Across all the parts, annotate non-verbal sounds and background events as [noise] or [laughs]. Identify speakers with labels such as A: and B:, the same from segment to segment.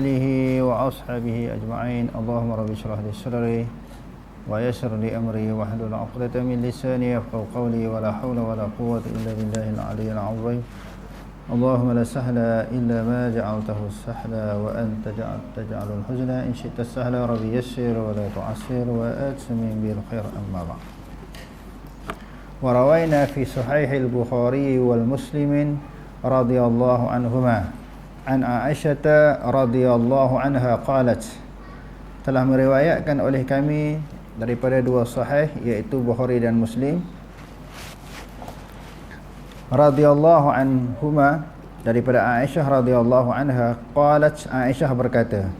A: آله وأصحابه أجمعين. اللهم رب اشرح لي صدري ويسر لي أمري واحلل عقدة من لساني يفقهوا قولي. ولا حول ولا قوة إلا بالله العلي العظيم. اللهم لا سهل إلا ما جعلته سهلا وأنت جعل تجعل الحزن. إن شئت السهل ربي يسر ولا تعسر وأتمم بالخير أما بعد. وروينا في صحيح البخاري والمسلم رضي الله عنهما an Aisyah radhiyallahu anha qalat telah meriwayatkan oleh kami daripada dua sahih iaitu Bukhari dan Muslim radhiyallahu anhuma daripada Aisyah radhiyallahu anha qalat Aisyah berkata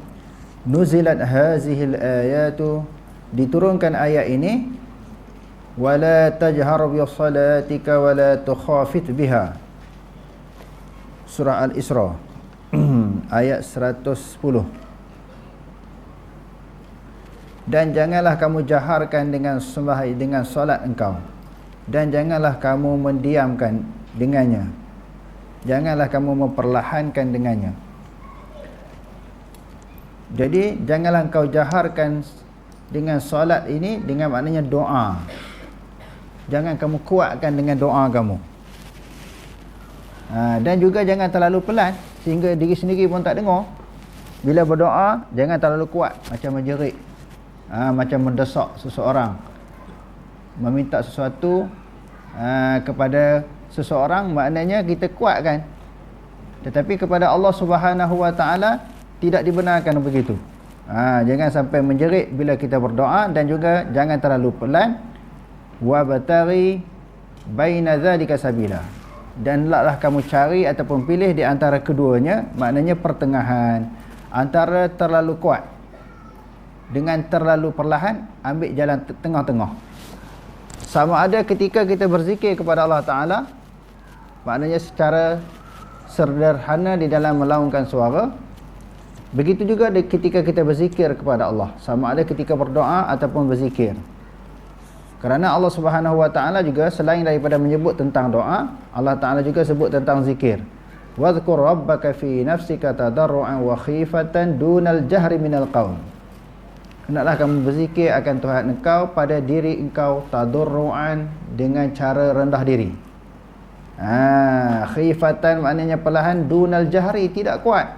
A: nuzilat hazihi al-ayatu diturunkan ayat ini wala tajhar bi salatika wala tukhafit biha. Surah al-isra ayat 110 dan janganlah kamu jaharkan dengan sembah dengan solat engkau. Dan janganlah kamu mendiamkan dengannya. Janganlah kamu memperlahankan dengannya. Jadi janganlah engkau jaharkan dengan solat ini dengan maknanya doa. Jangan kamu kuatkan dengan doa kamu. Ha, dan juga jangan terlalu pelan sehingga diri sendiri pun tak dengar. Bila berdoa jangan terlalu kuat. Macam menjerit. Ha, macam mendesak seseorang. Meminta sesuatu ha, kepada seseorang maknanya kita kuat kan? Tetapi kepada Allah Subhanahu Wa Taala tidak dibenarkan begitu. Ha, jangan sampai menjerit bila kita berdoa dan juga jangan terlalu pelan. Wa batari baina zalika sabila dan hendaklah kamu cari ataupun pilih di antara keduanya maknanya pertengahan. Antara terlalu kuat dengan terlalu perlahan ambil jalan tengah-tengah. Sama ada ketika kita berzikir kepada Allah Ta'ala maknanya secara sederhana di dalam melaungkan suara. Begitu juga ketika kita berzikir kepada Allah. Sama ada ketika berdoa ataupun berzikir kerana Allah Subhanahu Wa Taala juga selain daripada menyebut tentang doa, Allah Taala juga sebut tentang zikir. Wadhkur rabbaka fi nafsika tadarruan wa khifatan dunal jahri minal qaul. Hendaklah kamu berzikir akan Tuhan engkau pada diri engkau tadarruan dengan cara rendah diri. Ha, khifatan maknanya perlahan dunal jahri tidak kuat.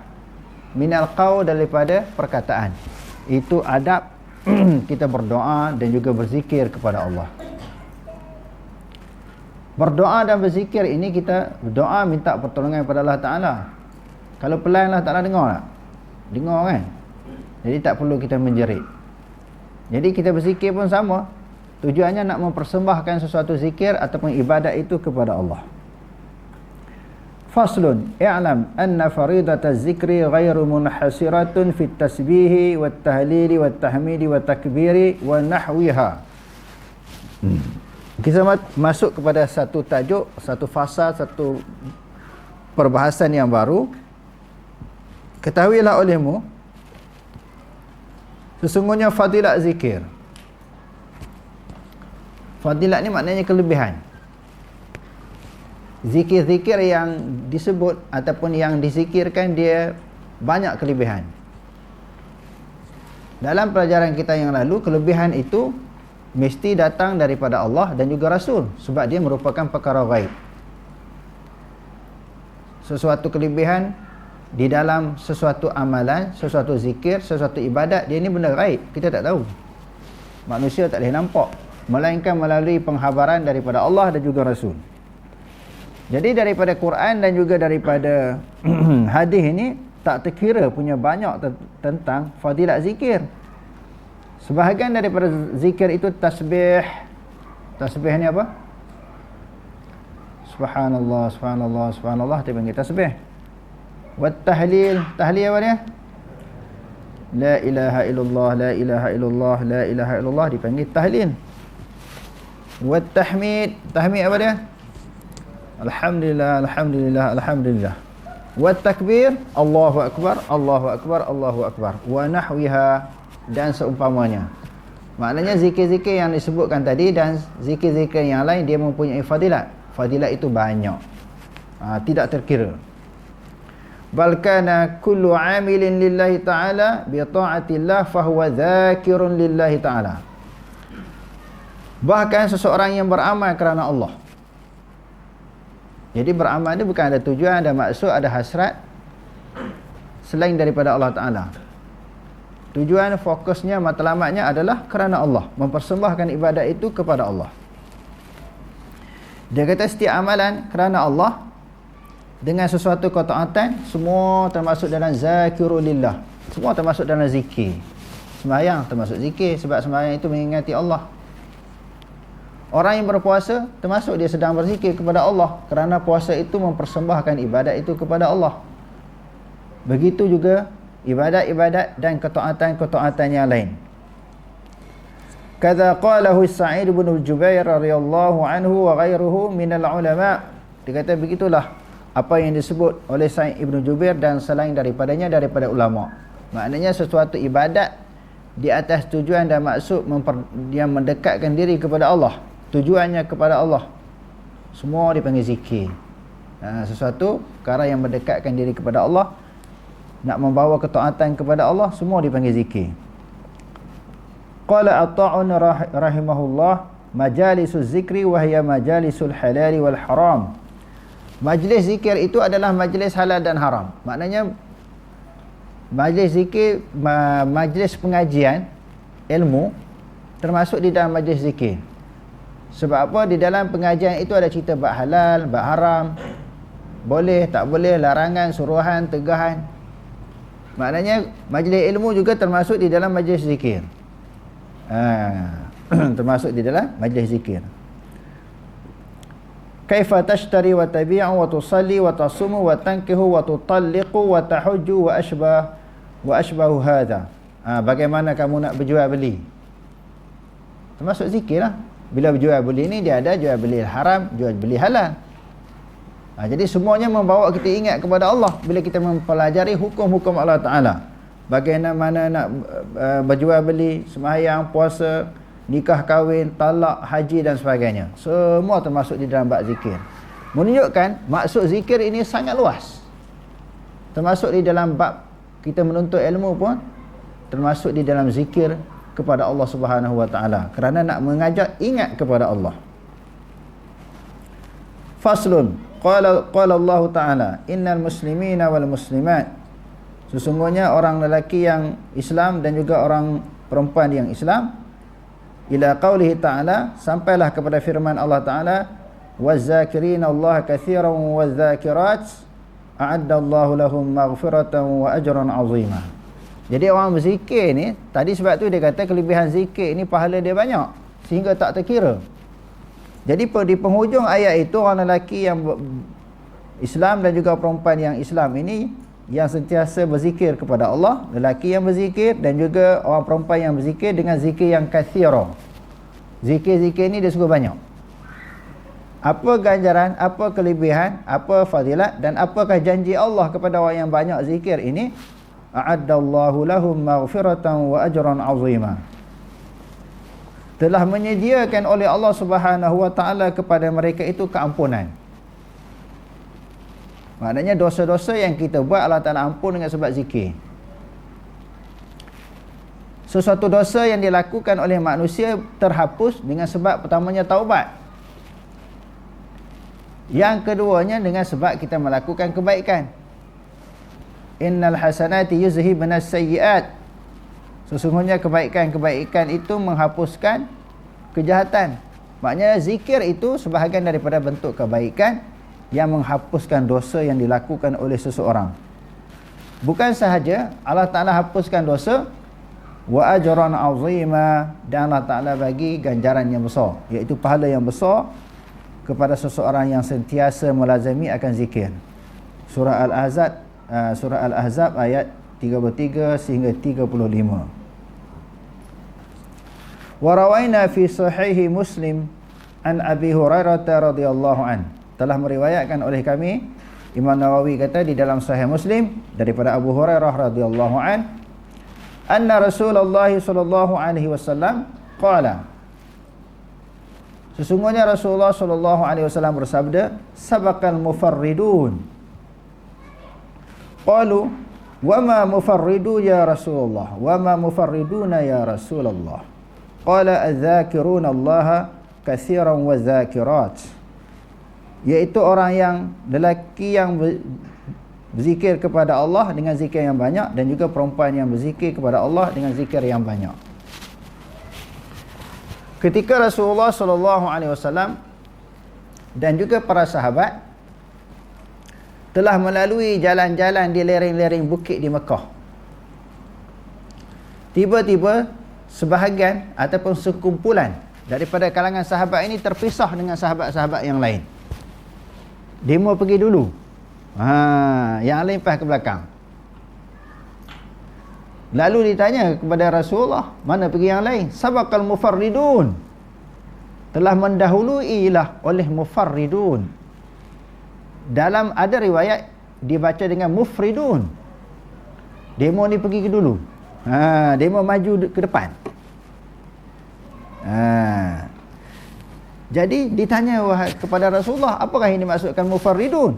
A: Minal qaul daripada perkataan. Itu adab [clears throat] kita berdoa dan juga berzikir kepada Allah. Berdoa dan berzikir ini kita berdoa minta pertolongan kepada Allah Taala. Kalau pelan Allah Taala dengar tak? Dengar kan? Jadi tak perlu kita menjerit. Jadi kita berzikir pun sama. Tujuannya nak mempersembahkan sesuatu zikir ataupun ibadat itu kepada Allah. Faslun i'lam anna faridata zikri ghairu munhasiratun fit tasbihi wat tahlili wat tahmidi wat takbiri wa nahwiha. Hmm. Kita masuk kepada satu tajuk, satu fasa, satu perbahasan yang baru. Ketahuilah olehmu sesungguhnya fadilat zikir. Fadilat ni maknanya kelebihan zikir-zikir yang disebut ataupun yang dizikirkan dia banyak kelebihan. Dalam pelajaran kita yang lalu, kelebihan itu mesti datang daripada Allah dan juga Rasul sebab dia merupakan perkara gaib. Sesuatu kelebihan di dalam sesuatu amalan, sesuatu zikir, sesuatu ibadat, dia ni benda gaib. Kita tak tahu. Manusia tak boleh nampak. Melainkan melalui penghabaran daripada Allah dan juga Rasul. Jadi daripada Quran dan juga daripada [clears throat] hadis ini tak terkira punya banyak tentang fadilat zikir. Sebahagian daripada zikir itu tasbih. Tasbih ni apa? Subhanallah, subhanallah, subhanallah dia panggil tasbih. Wat tahlil, tahlil apa dia? La ilaha illallah, la ilaha illallah, la ilaha illallah dipanggil tahlil. Wat tahmid, tahmid apa dia? Alhamdulillah, Alhamdulillah, Alhamdulillah. Wa takbir, Allahu Akbar, Allahu Akbar, Allahu Akbar. Wa nahwiha dan seumpamanya. Maknanya zikir-zikir yang disebutkan tadi dan zikir-zikir yang lain dia mempunyai fadilat. Fadilat itu banyak. Ha, tidak terkira. bal kana kullu amilin lillahi ta'ala bi ta'atillah fahuwa dzakirun lillahi ta'ala bahkan seseorang yang beramal kerana Allah jadi beramal ni bukan ada tujuan ada maksud ada hasrat. Selain daripada Allah Ta'ala. Tujuan fokusnya matlamatnya adalah kerana Allah. Mempersembahkan ibadat itu kepada Allah. Dia kata setiap amalan kerana Allah. Dengan sesuatu ketaatan semua termasuk dalam zakirulillah. Semua termasuk dalam zikir. Sembahyang termasuk zikir sebab sembahyang itu mengingati Allah orang yang berpuasa termasuk dia sedang berzikir kepada Allah kerana puasa itu mempersembahkan ibadat itu kepada Allah begitu juga ibadat-ibadat dan ketaatan-ketaatan yang lain Kata qalahu Sa'id bin Jubair radhiyallahu anhu wa ghairuhu min al-ulama dia kata begitulah apa yang disebut oleh Sa'id Ibn Jubair dan selain daripadanya daripada ulama. Maknanya sesuatu ibadat di atas tujuan dan maksud yang mendekatkan diri kepada Allah. Tujuannya kepada Allah. Semua dipanggil zikir. Ha, sesuatu perkara yang mendekatkan diri kepada Allah nak membawa ketaatan kepada Allah semua dipanggil zikir. Qala Ata'un rahimahullah majalisuz zikri wa hiya majalisul halali wal haram. Majlis zikir itu adalah majlis halal dan haram. Maknanya majlis zikir majlis pengajian ilmu termasuk di dalam majlis zikir. Sebab apa? Di dalam pengajian itu ada cerita bab halal, bab haram. Boleh, tak boleh, larangan, suruhan, tegahan. Maknanya majlis ilmu juga termasuk di dalam majlis zikir. Ha, [clears throat] termasuk di dalam majlis zikir kaifa tashtari wa tabi'u wa tusalli wa tasumu wa tankihu wa tutalliqu wa tahujju wa ashbah wa ashbahu hadha ha, bagaimana kamu nak berjual beli termasuk zikir lah bila berjual beli ni dia ada jual beli haram jual beli halal ha, jadi semuanya membawa kita ingat kepada Allah bila kita mempelajari hukum-hukum Allah Ta'ala bagaimana nak uh, berjual beli sembahyang puasa nikah kahwin, talak, haji dan sebagainya. Semua termasuk di dalam bab zikir. Menunjukkan maksud zikir ini sangat luas. Termasuk di dalam bab kita menuntut ilmu pun termasuk di dalam zikir kepada Allah Subhanahu Wa Taala kerana nak mengajak ingat kepada Allah. Faslun qala qala Allah Taala innal muslimina wal muslimat sesungguhnya orang lelaki yang Islam dan juga orang perempuan yang Islam ila qaulihi ta'ala sampailah kepada firman Allah Ta'ala wazakirina Allah kathiran wazakirat a'adda Allah lahum maghfiratan wa ajran azima jadi orang berzikir ni tadi sebab tu dia kata kelebihan zikir ni pahala dia banyak sehingga tak terkira. Jadi di penghujung ayat itu orang lelaki yang Islam dan juga perempuan yang Islam ini yang sentiasa berzikir kepada Allah lelaki yang berzikir dan juga orang perempuan yang berzikir dengan zikir yang kathira. Zikir-zikir ni dia suka banyak. Apa ganjaran apa kelebihan apa fadilat dan apakah janji Allah kepada orang yang banyak zikir ini a'addallahu lahum maghfiratan wa ajran azima telah menyediakan oleh Allah Subhanahu wa taala kepada mereka itu keampunan Maknanya dosa-dosa yang kita buat Allah Ta'ala ampun dengan sebab zikir. Sesuatu dosa yang dilakukan oleh manusia terhapus dengan sebab pertamanya taubat. Yang keduanya dengan sebab kita melakukan kebaikan. Innal hasanati yuzhibna sayyiat. Sesungguhnya kebaikan-kebaikan itu menghapuskan kejahatan. Maknanya zikir itu sebahagian daripada bentuk kebaikan yang menghapuskan dosa yang dilakukan oleh seseorang. Bukan sahaja Allah Taala hapuskan dosa wa ajran azima dan Allah Taala bagi ganjaran yang besar iaitu pahala yang besar kepada seseorang yang sentiasa melazami akan zikir. Surah Al-Ahzab uh, surah Al-Ahzab ayat 33 sehingga 35. Wa rawaina fi sahih Muslim an Abi Hurairah radhiyallahu anhu telah meriwayatkan oleh kami Imam Nawawi kata di dalam Sahih Muslim daripada Abu Hurairah radhiyallahu an anna Rasulullah sallallahu alaihi wasallam qala. Sesungguhnya Rasulullah sallallahu alaihi wasallam bersabda sabaqal mufarridun qalu wa ma mufarridu ya rasulullah? Wa ma mufarriduna ya rasulullah? Qala adzakiruna allaha katsiran wa zakirat iaitu orang yang lelaki yang berzikir kepada Allah dengan zikir yang banyak dan juga perempuan yang berzikir kepada Allah dengan zikir yang banyak. Ketika Rasulullah sallallahu alaihi wasallam dan juga para sahabat telah melalui jalan-jalan di lereng-lereng bukit di Mekah. Tiba-tiba sebahagian ataupun sekumpulan daripada kalangan sahabat ini terpisah dengan sahabat-sahabat yang lain. Demo pergi dulu. Ha, yang lain pas ke belakang. Lalu ditanya kepada Rasulullah, mana pergi yang lain? Sabaqal mufarridun. Telah mendahuluilah oleh mufarridun. Dalam ada riwayat dibaca dengan mufridun. Demo ni pergi ke dulu. Ha, demo maju ke depan. Ha. Jadi ditanya kepada Rasulullah, apakah ini maksudkan mufarridun?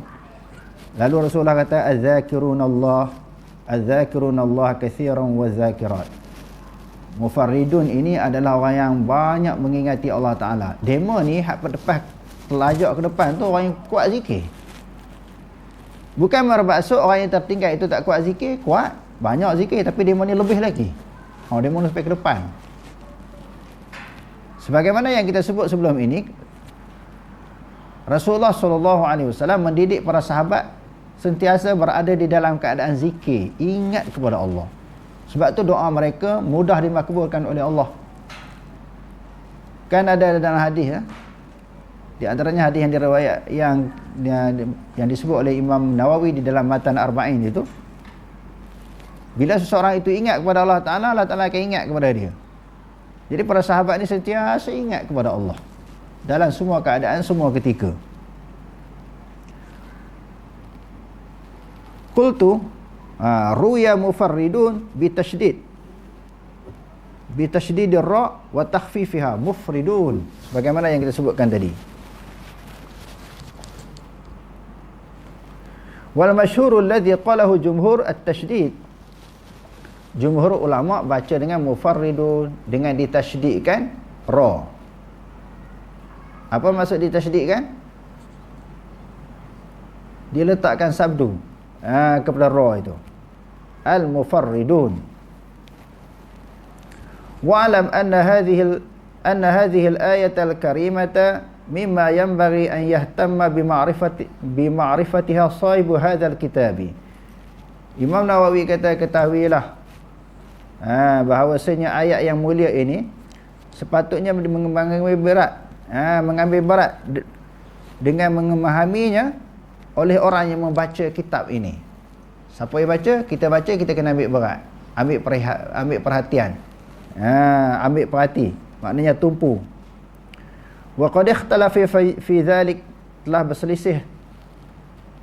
A: Lalu Rasulullah kata az-zakirunallah az-zakirunallah katsiran wa zakirat. Mufarridun ini adalah orang yang banyak mengingati Allah Taala. Demo ni hak depan pelajak ke depan tu orang yang kuat zikir. Bukan bermaksud orang yang tertinggal itu tak kuat zikir, kuat, banyak zikir tapi demo ni lebih lagi. Oh demo ni sampai ke depan. Sebagaimana yang kita sebut sebelum ini, Rasulullah sallallahu alaihi wasallam mendidik para sahabat sentiasa berada di dalam keadaan zikir, ingat kepada Allah. Sebab tu doa mereka mudah dimakbulkan oleh Allah. Kan ada dalam hadis ya. Di antaranya hadis yang diriwayat yang yang disebut oleh Imam Nawawi di dalam Matan Arba'in itu. Bila seseorang itu ingat kepada Allah Taala, Allah Taala akan ingat kepada dia. Jadi para sahabat ni sentiasa ingat kepada Allah dalam semua keadaan, semua ketika. Qultu ha, ruya mufarridun bi tasydid bi tasydid ra wa takhfifiha mufridun bagaimana yang kita sebutkan tadi wal masyhur alladhi qalahu jumhur at-tasydid jumhur ulama baca dengan mufarridun dengan ditasydidkan ra. Apa maksud ditasydidkan? Diletakkan sabdu ha, kepada ra itu. Al mufarridun wa alam anna hadhihi anna hadhihi al ayat al karimata mimma yanbaghi an yahtamma bi ma'rifati bi ma'rifatiha sahib hadha al kitab Imam Nawawi kata ketahuilah ha, bahawasanya ayat yang mulia ini sepatutnya mengambil berat ha, mengambil berat dengan memahaminya oleh orang yang membaca kitab ini. Siapa yang baca, kita baca, kita kena ambil berat. Ambil perhatian. Ha, ambil perhati. Maknanya tumpu. Wa qad ikhtalafa fi, dhalik telah berselisih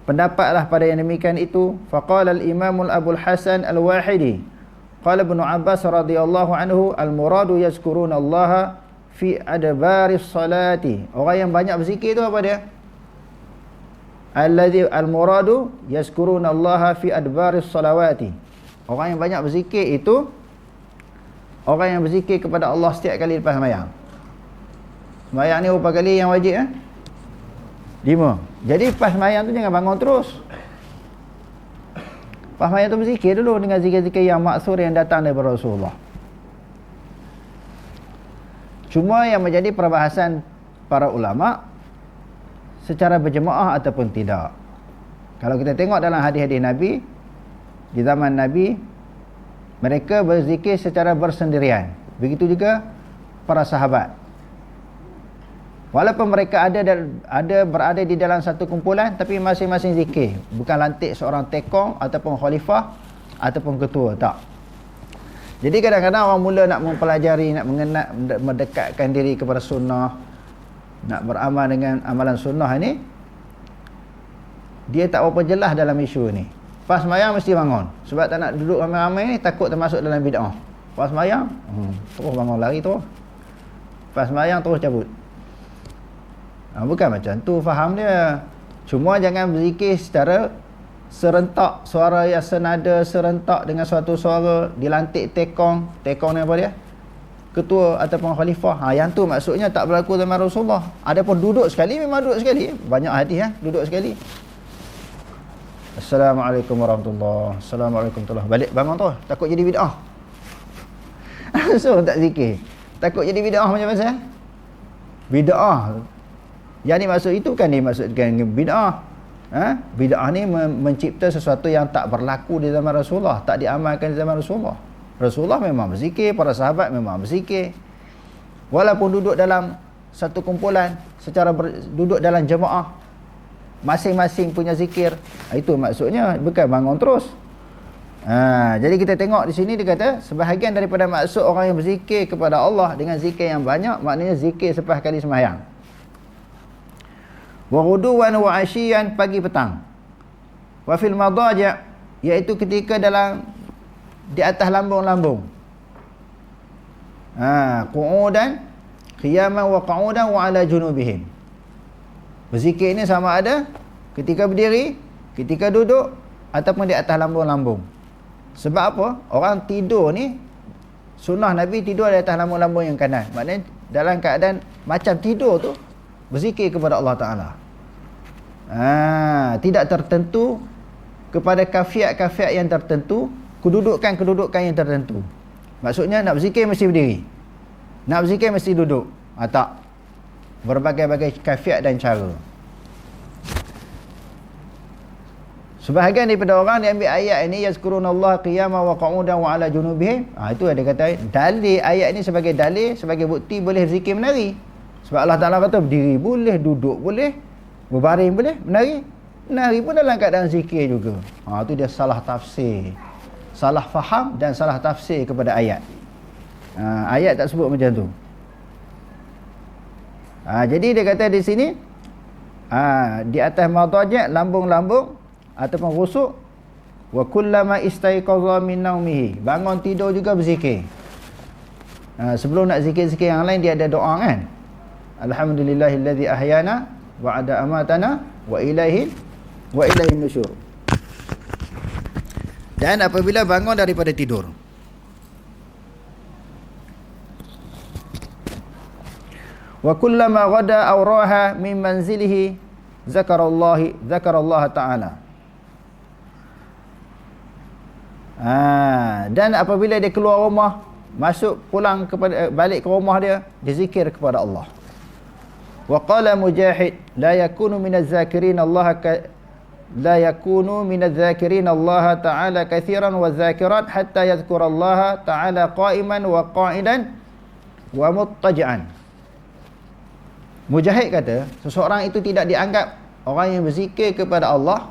A: pendapatlah pada yang demikian itu faqala al-imam al-abu al-hasan al-wahidi qala ibn abbas radhiyallahu anhu al-muradu yazkuruna allaha fi adbaris salati orang yang banyak berzikir tu apa dia alladhi al-muradu yazkuruna Allah fi adbaris salawati. Orang yang banyak berzikir itu orang yang berzikir kepada Allah setiap kali lepas sembahyang. Sembahyang ni berapa kali yang wajib eh? Lima. Jadi lepas sembahyang tu jangan bangun terus. Lepas sembahyang tu berzikir dulu dengan zikir-zikir yang maksur yang datang daripada Rasulullah. Cuma yang menjadi perbahasan para ulama' secara berjemaah ataupun tidak. Kalau kita tengok dalam hadis-hadis Nabi di zaman Nabi mereka berzikir secara bersendirian. Begitu juga para sahabat. Walaupun mereka ada ada berada di dalam satu kumpulan tapi masing-masing zikir, bukan lantik seorang tekong ataupun khalifah ataupun ketua, tak. Jadi kadang-kadang orang mula nak mempelajari, nak mengenal mendekatkan diri kepada sunnah, nak beramal dengan amalan sunnah ini dia tak berapa jelas dalam isu ni. Pas mayang mesti bangun. Sebab tak nak duduk ramai-ramai ni takut termasuk dalam bid'ah. Pas mayang hmm, terus bangun lari tu pas mayang terus cabut ha, bukan macam tu faham dia? Cuma jangan berzikir secara serentak suara yang senada serentak dengan suatu suara dilantik tekong. Tekong ni apa dia? Ketua ataupun khalifah. Ha, yang tu maksudnya tak berlaku zaman Rasulullah. Ada pun duduk sekali memang duduk sekali. Banyak hadis ya duduk sekali. Assalamualaikum warahmatullahi Assalamualaikum warahmatullahi Balik bangun tu Takut jadi bid'ah. [laughs] So tak zikir. Takut jadi bid'ah macam mana Bid'ah Yang ni maksud itu kan dimaksudkan bid'ah. Ha? Bid'ah ni mencipta sesuatu yang tak berlaku di zaman Rasulullah Tak diamalkan di zaman Rasulullah. Rasulullah memang berzikir Para sahabat memang berzikir. Walaupun duduk dalam satu kumpulan Secara ber, duduk dalam jemaah masing-masing punya zikir ha, itu maksudnya bukan bangun terus. Ha, jadi kita tengok di sini dia kata sebahagian daripada maksud orang yang berzikir kepada Allah dengan zikir yang banyak maknanya zikir sepah kali semayang wa ghuduwan wa asyian pagi petang wa fil madaja iaitu ketika dalam di atas lambung-lambung ha qu'udan qiyaman wa qu'udan wa ala junubihim Berzikir ni sama ada ketika berdiri, ketika duduk ataupun di atas lambung-lambung. Sebab apa? Orang tidur ni sunnah Nabi tidur di atas lambung-lambung yang kanan. Maknanya dalam keadaan macam tidur tu berzikir kepada Allah Taala. Ha, tidak tertentu kepada kafiat-kafiat yang tertentu, kedudukan-kedudukan yang tertentu. Maksudnya nak berzikir mesti berdiri. Nak berzikir mesti duduk. Ha, tak berbagai-bagai kafiat dan cara sebahagian daripada orang dia ambil ayat ini yazkurunallah qiyama wa qu'udan wa ala junubihim ha, itu ada kata dalil ayat ini sebagai dalil sebagai bukti boleh zikir menari sebab Allah Ta'ala kata berdiri boleh duduk boleh berbaring boleh? Menari? Menari pun dalam keadaan zikir juga. Ha, itu dia salah tafsir. Salah faham dan salah tafsir kepada ayat. Ha, ayat tak sebut macam tu. Ha, jadi dia kata di sini ha, di atas madajat lambung-lambung ataupun rusuk wa kullama istaiqadha min naumihi bangun tidur juga berzikir. Ha, sebelum nak zikir-zikir yang lain dia ada doa kan. Alhamdulillahillazi ahyana wa ada amatana wa ilaihi wa ilaihi nusyur. Dan apabila bangun daripada tidur. Wa kullama ghada aw raha min manzilihi zakarallahi zakarallaha ta'ala. Ha, dan apabila dia keluar rumah masuk pulang kepada balik ke rumah dia dia zikir kepada Allah wa qala mujahid la yakunu minaz zakirin Allah ka, la yakunu minaz zakirin Allah ta'ala kathiran wa zakirat hatta yadhkura Allah ta'ala qa'iman wa qa'idan wa muttaji'an Mujahid kata, seseorang itu tidak dianggap orang yang berzikir kepada Allah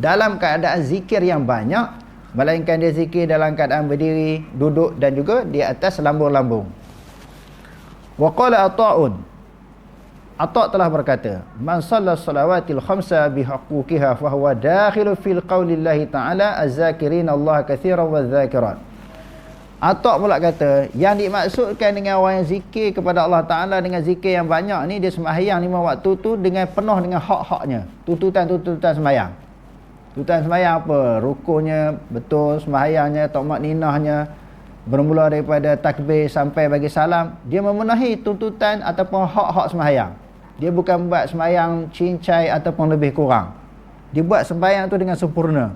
A: dalam keadaan zikir yang banyak, melainkan dia zikir dalam keadaan berdiri, duduk dan juga di atas lambung-lambung. Wa qala Ata'un Ata' telah berkata, "Man shalla salawatil khamsa bihaquqiha fa huwa dakhilu fil qaulillahi ta'ala az-zakirin Allah katsiran wadh-dzakirat." Atok pula kata, yang dimaksudkan dengan orang yang zikir kepada Allah Ta'ala dengan zikir yang banyak ni, dia sembahyang lima waktu tu dengan penuh dengan hak-haknya. Tututan-tututan sembahyang. Tututan sembahyang apa? Rukunya betul, sembahyangnya, tokmat ninahnya, bermula daripada takbir sampai bagi salam. Dia memenuhi tuntutan ataupun hak-hak sembahyang. Dia bukan buat sembahyang cincai ataupun lebih kurang. Dia buat sembahyang tu dengan sempurna.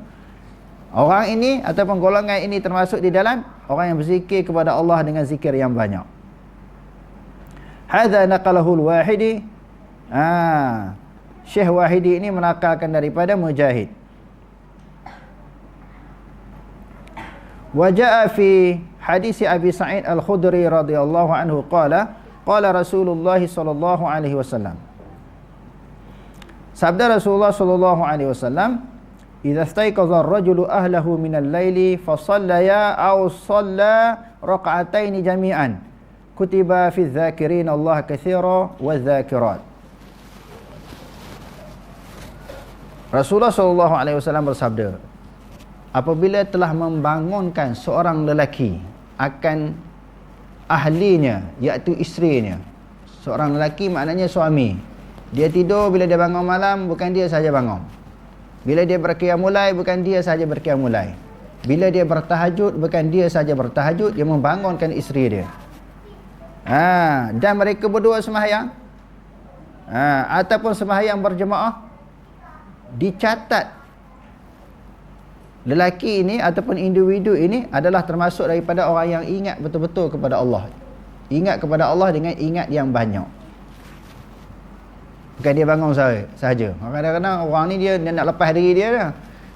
A: Orang ini ataupun golongan ini termasuk di dalam orang yang berzikir kepada Allah dengan zikir yang banyak. Hadza naqalahu al-Wahidi. Ah. Syekh Wahidi ini menakalkan daripada Mujahid. Waja'a fi hadis Abi Sa'id Al-Khudri radhiyallahu anhu qala qala Rasulullah sallallahu alaihi wasallam. Sabda Rasulullah sallallahu alaihi wasallam Idza staiqadha ar-rajulu ahlahu min al-laili fa sallaya aw salla rak'ataini jami'an kutiba fi dzakirin Allah katsira wa dzakirat Rasulullah sallallahu alaihi wasallam bersabda apabila telah membangunkan seorang lelaki akan ahlinya iaitu isterinya seorang lelaki maknanya suami dia tidur bila dia bangun malam bukan dia saja bangun Bila dia berqiyam mulai bukan dia saja berqiyam mulai. Bila dia bertahajud bukan dia saja bertahajud, dia membangunkan isteri dia. Ha, dan mereka berdua sembahyang. Ha, ataupun sembahyang berjemaah dicatat lelaki ini ataupun individu ini adalah termasuk daripada orang yang ingat betul-betul kepada Allah. Ingat kepada Allah dengan ingat yang banyak. Bukan dia bangun sahaja. Kadang-kadang orang ni dia, dia nak lepas diri dia dah.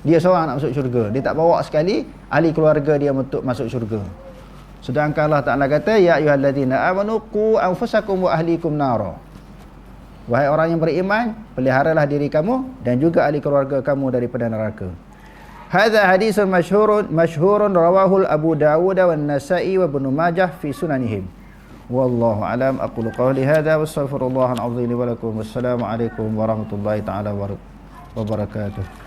A: Dia seorang nak masuk syurga. Dia tak bawa sekali ahli keluarga dia untuk masuk syurga. Sedangkan Allah Ta'ala kata, Ya ayuhalladzina amanu ku anfusakum wa ahlikum nara. Wahai orang yang beriman, peliharalah diri kamu dan juga ahli keluarga kamu daripada neraka. Hadza hadisun masyhurun masyhurun rawahul Abu Dawud wan Nasa'i wa Ibnu Majah fi sunanihim. Wallahu alam aqulu qawli hadza wastaghfirullahal azim wa lakum wassalamu alaikum warahmatullahi taala wabarakatuh.